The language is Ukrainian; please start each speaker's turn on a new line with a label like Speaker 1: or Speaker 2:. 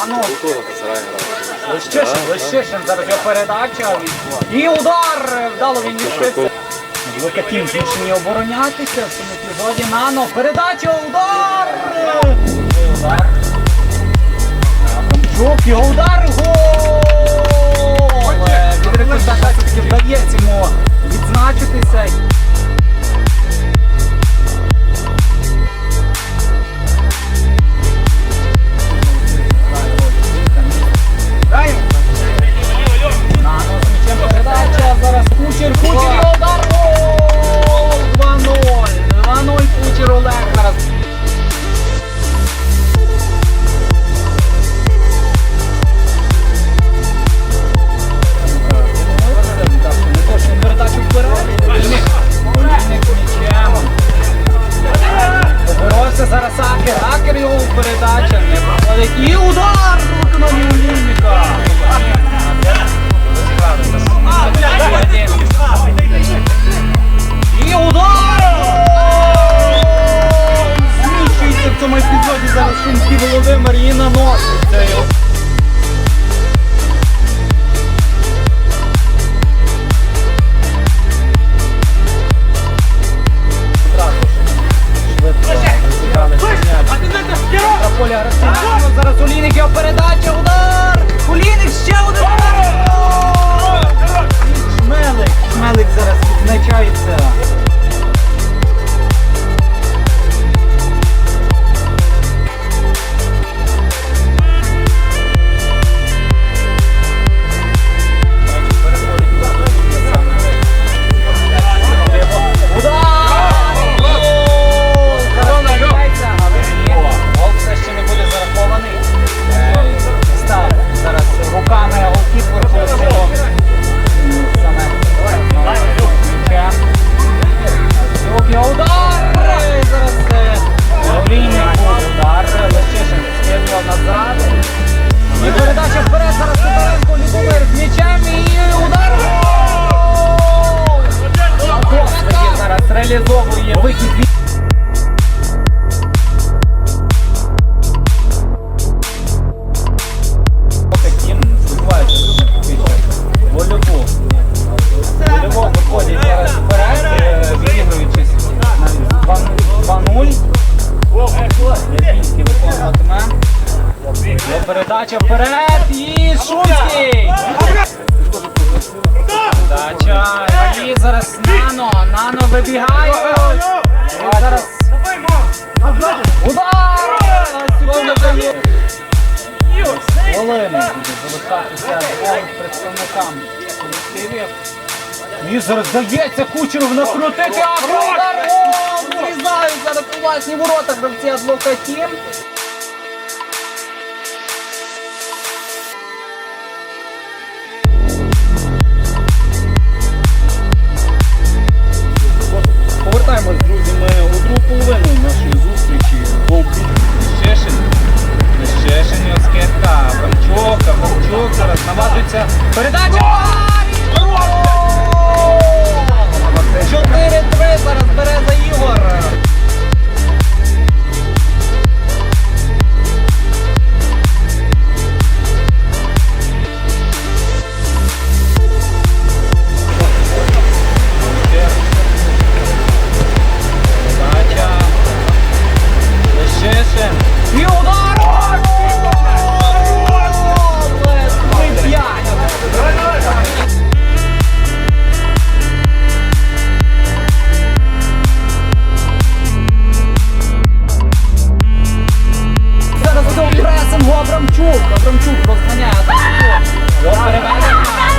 Speaker 1: Нано. Лещишин, Лещишин, зараз його передача. І удар! Вдало він відшився. Лукатін змушені оборонятися в цьому епізоді. Нано, передача, удар! Удар. Абрамчук, його удар, гол! Від все-таки вдається йому відзначитися. Зараз Акер. Акер його передача не проходить. І удар в виконанні Олійника. І удар! Передача вперед і Шумський! І зараз Нано. Нано вибігає. І зараз удар! Хвилини представникам колективів. І зараз дається Кучеров накрутити, удар! О, зараз у власні ворота гравці адвокатів. Абрамчук, Абрамчук розганяє атаку. Його.